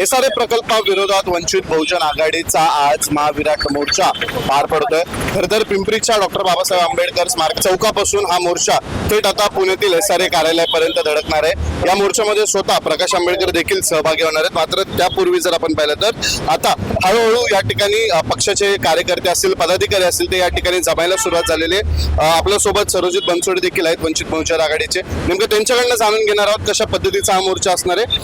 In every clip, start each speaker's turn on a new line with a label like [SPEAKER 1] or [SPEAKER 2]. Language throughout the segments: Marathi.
[SPEAKER 1] एसआरए प्रकल्पाविरोधात वंचित बहुजन आघाडीचा आज महाविराट मोर्चा पार पडतोय. खरं तर पिंपरीच्या डॉक्टर बाबासाहेब आंबेडकर स्मारक चौकापासून हा मोर्चा थेट आता पुण्यातील एस आर ए कार्यालयापर्यंत धडकणार आहे. या मोर्चामध्ये स्वतः प्रकाश आंबेडकर देखील सहभागी होणार आहेत. मात्र त्यापूर्वी जर आपण पाहिलं तर आता हळूहळू या ठिकाणी पक्षाचे कार्यकर्ते असतील पदाधिकारी असतील ते या ठिकाणी जमायला सुरुवात झालेली आहे. आपल्यासोबत सरोजित बनसोडे देखील आहेत वंचित बहुजन आघाडीचे. नेमकं त्यांच्याकडनं जाणून घेणार आहोत कशा पद्धतीचा हा मोर्चा असणार आहे.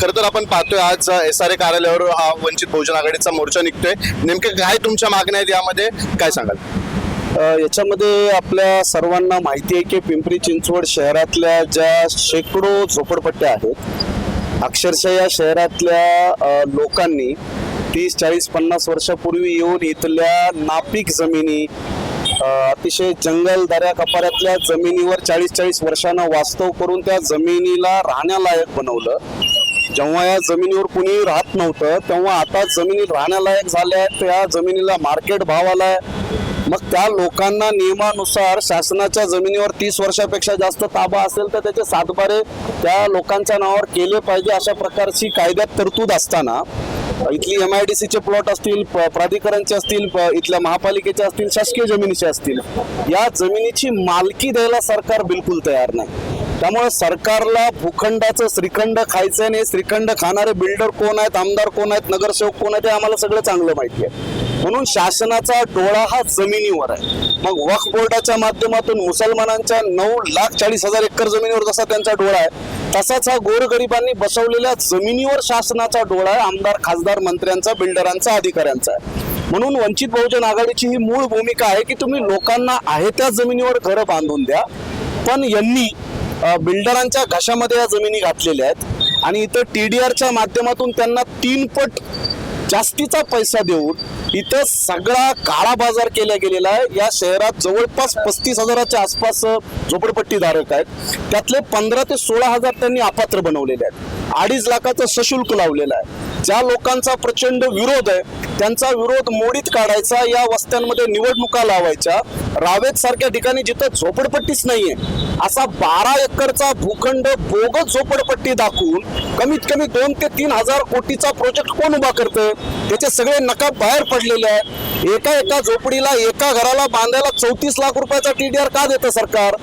[SPEAKER 1] खरं तर आपण पाहतोय आज एस आर ए कार्यालयावर हा वंचित बहुजन आघाडीचा मोर्चा निघतोय. नेमके काय तुमच्या मागण्या आहेत यामध्ये? काय सांगाल
[SPEAKER 2] याच्यामध्ये आपल्या सर्वांना माहिती आहे की पिंपरी चिंचवड शहरातल्या ज्या शेकडो झोपडपट्ट्या आहेत अक्षरशः या शहरातल्या लोकांनी तीस चाळीस पन्नास वर्षापूर्वी येऊन इथल्या नापीक जमिनी अतिशय जंगल दऱ्या कपाऱ्यातल्या जमिनीवर चाळीस चाळीस वर्षानं वास्तव करून त्या जमिनीला राहण्यालायक बनवलं. जेव्हा या जमिनीवर कुणी राहत नव्हतं तेव्हा आता जमिनी राहण्यालायक झाल्या त्या जमिनीला मार्केट भाव आलाय. मग त्या लोकांना नियमानुसार शासनाच्या जमिनीवर तीस वर्षापेक्षा जास्त ताबा असेल तर त्याचे सातबारे त्या लोकांच्या नावावर केले पाहिजे अशा प्रकारची कायद्यात तरतूद असताना इथली एम आय डी सीचे प्लॉट असतील प्राधिकरणचे असतील इथल्या महापालिकेचे असतील शासकीय जमिनीचे असतील या जमिनीची मालकी द्यायला सरकार बिलकुल तयार नाही. त्यामुळे सरकारला भूखंडाचं श्रीखंड खायचं नाही श्रीखंड खाणारे बिल्डर कोण आहेत आमदार कोण आहेत नगरसेवक कोण आहेत हे आम्हाला सगळं चांगलं माहिती आहे. म्हणून शासनाचा डोळा हा जमिनीवर आहे. मग वक्फ बोर्डाच्या माध्यमातून मुसलमानांच्या नऊ लाख चाळीस हजार एकर जमिनीवर जसा त्यांचा डोळा आहे तसाच हा गोरगरिबांनी बसवलेल्या जमिनीवर शासनाचा डोळा आहे आमदार खासदार मंत्र्यांचा बिल्डरांचा अधिकाऱ्यांचा आहे. म्हणून वंचित बहुजन आघाडीची ही मूळ भूमिका आहे की तुम्ही लोकांना आहे त्या जमिनीवर घरं बांधून द्या पण यांनी बिल्डरांच्या घशामध्ये या जमिनी घातलेल्या आहेत. आणि इथं टी डी आरच्या माध्यमातून त्यांना तीन पट जास्तीचा पैसा देऊन इथं सगळा काळा बाजार केला गेलेला आहे. या शहरात जवळपास पस्तीस हजाराच्या आसपास अ, झोपडपट्टीधारक आहेत. त्यातले पंधरा ते सोळा हजार त्यांनी अपात्र बनवलेले आहेत. अडीच लाखाचं सशुल्क लावलेलं आहे. ज्या लोकांचा प्रचंड विरोध आहे त्यांचा विरोध मोडीत काढायचा या वस्त्यांमध्ये निवडणुका लावायच्या. रावेत सारख्या ठिकाणी जिथं झोपडपट्टीच नाहीये असा बारा एकरचा भूखंड बोगस झोपडपट्टी दाखवून कमीत कमी दोन ते तीन हजार कोटीचा प्रोजेक्ट कोण उभा करतं त्याचे सगळे नकाब बाहेर पडलेले आहेत एका एका झोपडीला एका घराला बांधायला चौतीस लाख रुपयाचा टीडीआर का देतं सरकार?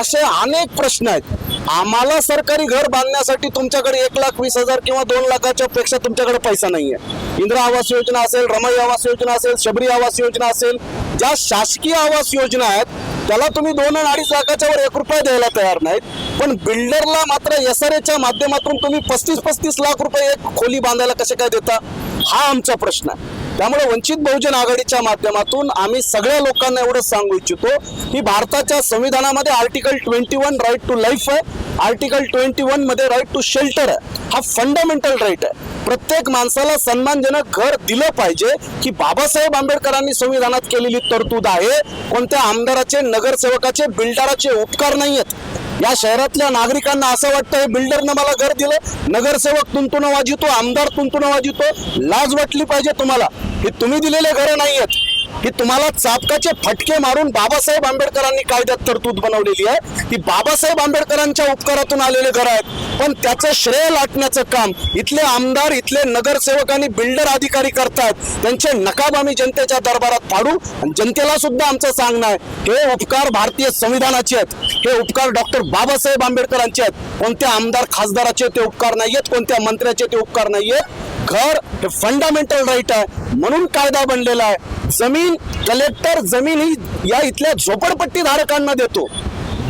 [SPEAKER 2] असे अनेक प्रश्न आहेत. आम्हाला सरकारी घर बांधण्यासाठी तुमच्याकडे एक लाख वीस हजार किंवा दोन लाखाच्या पेक्षा तुमच्याकडे पैसा नाही आहे इंदिरा आवास योजना असेल रमाई आवास योजना असेल शबरी आवास योजना असेल ज्या शासकीय आवास योजना आहेत त्याला तुम्ही दोन आणि अडीच लाखाच्या वर एक रुपये द्यायला तयार नाहीत. पण बिल्डरला मात्र एस आर एच्या माध्यमातून तुम्ही पस्तीस पस्तीस लाख रुपये एक खोली बांधायला कसे काय देता? हा आमचा प्रश्न आहे. त्यामुळे वंचित बहुजन आघाडीच्या माध्यमातून आम्ही सगळ्या लोकांना एवढंच सांगू इच्छितो की भारताच्या संविधानामध्ये article twenty one right to life आहे. आर्टिकल ट्वेंटी वनमध्ये राईट टू शेल्टर आहे. हा फंडामेंटल राईट आहे. प्रत्येक माणसाला सन्मानजनक घर दिलं पाहिजे की बाबासाहेब आंबेडकरांनी संविधानात केलेली तरतूद आहे. कोणत्या आमदाराचे नगरसेवकाचे बिल्डराचे उपकार नाही आहेत या शहरातल्या नागरिकांना असं वाटतं हे बिल्डरनं मला घर दिलं नगरसेवक तुंतुणं वाजितो आमदार तुंतुणं वाजितो लाज वाटली पाहिजे तुम्हाला. हे तुम्ही दिलेले घरं नाही आहेत की तुम्हाला चापकाचे फटके मारून बाबासाहेब आंबेडकरांनी कायद्यात तरतूद बनवलेली आहे. की बाबासाहेब आंबेडकरांच्या उपकारातून आलेले घर आहेत. पण त्याचं श्रेय लाटण्याचं काम इथले आमदार इथले नगरसेवक आणि बिल्डर अधिकारी करतात. त्यांचे नकाब आम्ही जनतेच्या दरबारात पाडू आणि जनतेला सुद्धा आमचं सांगणं आहे. हे उपकार भारतीय संविधानाचे आहेत. हे उपकार डॉक्टर बाबासाहेब आंबेडकरांचे आहेत. कोणत्या आमदार खासदाराचे ते उपकार नाही आहेत कोणत्या मंत्र्याचे ते उपकार नाही आहेत घर हे फंडामेंटल राईट आहे. म्हणून कायदा बनलेला आहे. जमीन कलेक्टर जमीन ही या इथल्या झोपडपट्टी धारकांना देतो.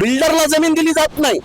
[SPEAKER 2] बिल्डरला जमीन दिली जात नाही.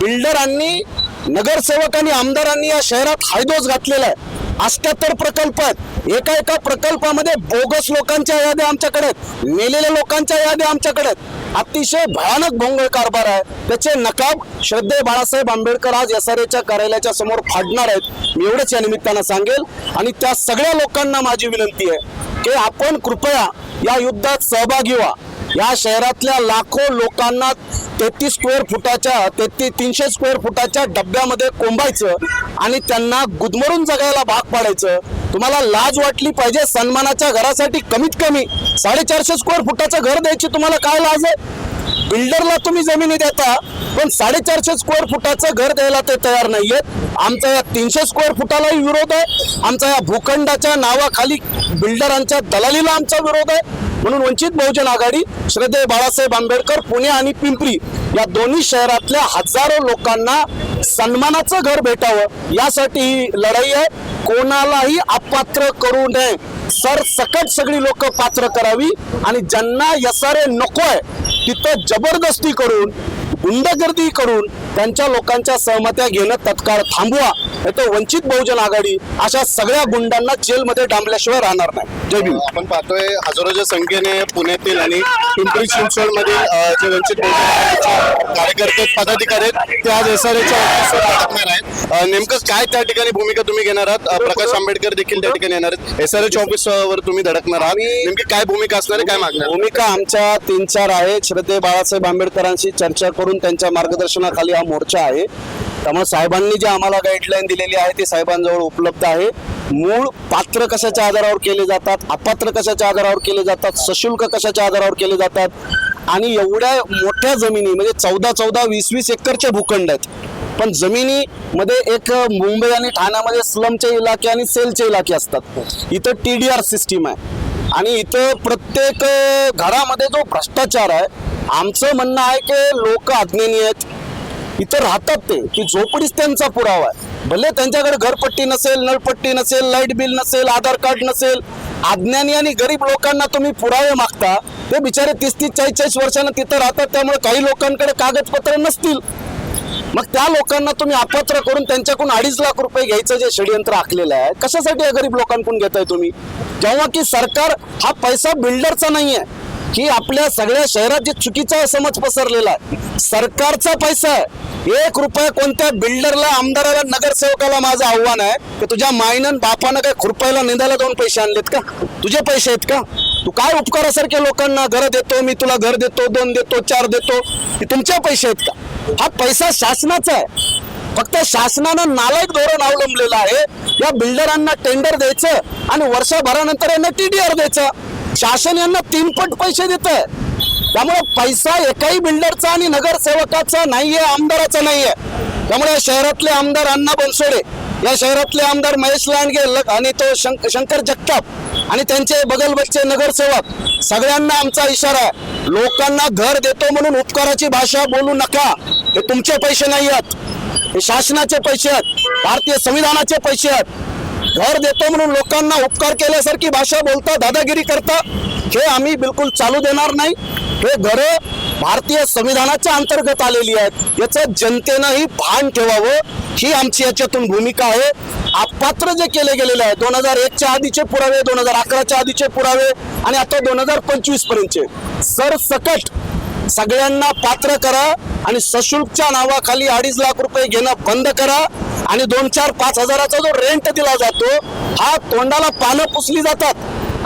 [SPEAKER 2] बिल्डरांनी नगरसेवक आणि आमदारांनी या शहरात हायदोस घातलेला आहे. अष्ट्याहत्तर प्रकल्प आहेत. एका एका प्रकल्पामध्ये बोगस लोकांच्या याद्या आमच्याकडे नेलेल्या लोकांच्या याद्या आमच्याकडे अतिशय भयानक भोंगळ कारभार आहे. त्याचे नकाब श्रद्धे बाळासाहेब आंबेडकर आज एस आर एच्या कार्यालयाच्या समोर फाडणार आहेत. मी एवढंच या निमित्तानं सांगेल. आणि त्या सगळ्या लोकांना माझी विनंती आहे की आपण कृपया या युद्धात सहभागी व्हा. या शहरातल्या लाखो लोकांना तेहतीस स्क्वेअर फुटाच्या तेहतीस तीनशे स्क्वेअर फुटाच्या डब्यामध्ये कोंबायचं आणि त्यांना गुदमरून जगायला भाग पाडायचं. तुम्हाला लाज वाटली पाहिजे सन्मानाच्या घरासाठी कमीत कमी साडेचारशे स्क्वेअर फुटाचं घर द्यायची तुम्हाला काय लाज आहे? बिल्डरला तुम्ही जमिनी देता पण साडेचारशे स्क्वेअर फुटाचं घर द्यायला ते तयार नाही आहेत आमचा या तीनशे स्क्वेअर फुटालाही विरोध आहे. आमचा या भूखंडाच्या नावाखाली बिल्डरांच्या दलालीला आमचा विरोध आहे. म्हणून वंचित बहुजन आघाडी श्रद्धेय बाळासाहेब आंबेडकर पुणे आणि पिंपरी या दोन्ही शहरातल्या हजारो लोकांना सन्मानाचं घर भेटावं. यासाठी ही लढाई आहे. कोणालाही अपात्र करू नये. सर सकट सगळी लोक पात्र करावी आणि ज्यांना यसारे नकोय तिथं जबरदस्ती करून गुंडगर्दी करून त्यांच्या लोकांच्या सहमत्या घेणं तत्काळ थांबवा. तर वंचित बहुजन आघाडी अशा सगळ्या गुंडांना जेलमध्ये डांबल्याशिवाय राहणार नाही. जय भीम.
[SPEAKER 1] आपण पाहतोय हजारोच्या संख्येने पुण्यातील आणि पिंपरी चिंचवड मधील जे वंचित बहुजन कार्यकर्ते पदाधिकारी आहेत ते आज एसआरएच्या ऑफिसवर अडकणार आहेत. नेमकं काय त्या ठिकाणी भूमिका तुम्ही घेणार आहात? प्रकाश आंबेडकर देखील त्या ठिकाणी येणार आहेत. एसआरएच्या ऑफिसवर तुम्ही धडकणार आहात. नेमकी काय भूमिका असणार आहे काय मागणार
[SPEAKER 2] भूमिका आमच्या तीन चार आहेत. श्रद्धेय बाळासाहेब आंबेडकरांशी चर्चा करून त्यांच्या मार्गदर्शनाखाली मोर्चा आहे. त्यामुळे साहेबांनी जे आम्हाला गाईडलाईन दिलेली आहे ती साहेबांजवळ उपलब्ध आहे. मूळ पात्र कशाच्या आधारावर केले जातात अपात्र कशाच्या आधारावर केले जातात सशुल्क कशाच्या आधारावर केले जातात आणि एवढ्या मोठ्या जमिनी म्हणजे चौदा चौदा वीस वीस एकरचे भूखंड आहेत. पण जमिनीमध्ये एक मुंबई आणि ठाण्यामध्ये स्लमचे इलाके आणि सेलचे इलाके असतात. इथं टी डी आर सिस्टीम आहे. आणि इथं प्रत्येक घरामध्ये जो भ्रष्टाचार आहे आमचं म्हणणं आहे की लोक अज्ञानी आहेत. इथं राहतात ते की झोपडीच त्यांचा पुरावा आहे. भले त्यांच्याकडे घरपट्टी नसेल नळपट्टी नसेल लाइट बिल नसेल आधार कार्ड नसेल अज्ञानी आणि गरीब लोकांना तुम्ही पुरावे मागता ते बिचारे तीस तीस चाळीस चाळीस वर्षांना तिथं राहतात त्यामुळे काही लोकांकडे कागदपत्र नसतील. मग त्या लोकांना तुम्ही अपात्र करून त्यांच्याकडून अडीच लाख रुपये घ्यायचं जे षडयंत्र आखलेलं आहे कशासाठी या गरीब लोकांकडून घेताय तुम्ही? जेव्हा की सरकार हा पैसा बिल्डरचा नाहीये की आपल्या सगळ्या शहरात जे चुकीचा समज पसरलेला आहे सरकारचा पैसा आहे. एक रुपया कोणत्या बिल्डरला आमदाराला नगरसेवकाला माझं आव्हान आहे की तुझ्या मायनं बापानं काय खुरपायला निंदायला दोन पैसे आणलेत का? तुझे पैसे आहेत का? तू काय उपकारासारख्या लोकांना घर देतो मी तुला घर देतो दोन देतो चार देतो तुमच्या तुमचे पैसे आहेत का? हा पैसा शासनाचा आहे. फक्त शासनानं नालायक धोरण अवलंबलेलं आहे. या बिल्डरांना टेंडर द्यायचं आणि वर्षभरानंतर यांना टीडीआर द्यायचं. शासन यांना तीनपट पैसे देत आहे त्यामुळे पैसा एकाही बिल्डरचा आणि नगरसेवकाचा नाहीये आमदाराचा नाहीये. त्यामुळे या शहरातले आमदार अण्णा बनसोडे या शहरातले आमदार महेश लांडगे आणि तो शंक- शंकर जगताप आणि त्यांचे बगलबगचे नगरसेवक सगळ्यांना आमचा इशारा आहे. लोकांना घर देतो म्हणून उपकाराची भाषा बोलू नका. हे तुमचे पैसे नाही आहेत. हे शासनाचे पैसे आहेत. भारतीय संविधानाचे पैसे आहेत. घर देतो म्हणून लोकांना उपकार केल्यासारखी भाषा बोलता दादागिरी करता हे आम्ही बिलकुल चालू देणार नाही. हे घरं भारतीय संविधानाच्या अंतर्गत आलेली आहेत. याचं जनतेनंही भान ठेवावं ही आमची याच्यातून भूमिका आहे. अपात्र जे केले गेलेले आहे दोन हजार एकच्या आधीचे पुरावे दोन हजार अकराच्या आधीचे पुरावे आणि आता दोन हजार पंचवीस पर्यंतचे सरसकट सगळ्यांना पात्र करा आणि सशुल्कच्या नावाखाली अडीच लाख रुपये घेणं बंद करा आणि दोन चार पाच हजाराचा जो रेंट दिला जातो हा तोंडाला पानं पुसली जातात.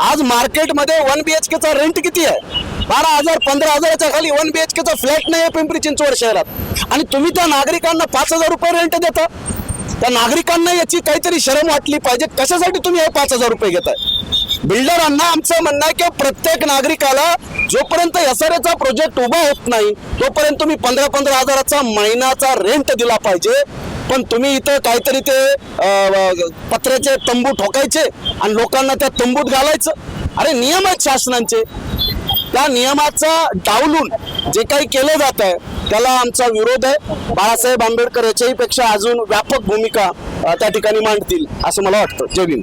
[SPEAKER 2] आज मार्केटमध्ये वन बी एच केचा रेंट किती आहे? बारा हजार पंधरा हजाराच्या खाली वन बी एच केचा फ्लॅट नाही आहे पिंपरी चिंचवड शहरात. आणि तुम्ही त्या नागरिकांना पाच हजार रुपये रेंट देता. त्या नागरिकांना याची काहीतरी शरम वाटली पाहिजे. कशासाठी तुम्ही हे पाच हजार रुपये घेताय? बिल्डरांना आमचं म्हणणं आहे की प्रत्येक नागरिकाला जोपर्यंत एस आर एचा प्रोजेक्ट उभा होत नाही तोपर्यंत तुम्ही पंधरा पंधरा हजाराचा महिन्याचा रेंट दिला पाहिजे. पण तुम्ही इथं काहीतरी ते अं, पत्र्याचे तंबू ठोकायचे आणि लोकांना त्या तंबूत घालायचं. अरे नियम आहेत शासनांचे. त्या नियमाचा डावलून जे काही केलं जात आहे त्याला आमचा विरोध आहे. बाळासाहेब आंबेडकर याच्याही पेक्षा अजून व्यापक भूमिका त्या ठिकाणी मांडतील असं मला वाटतं. जय भीम.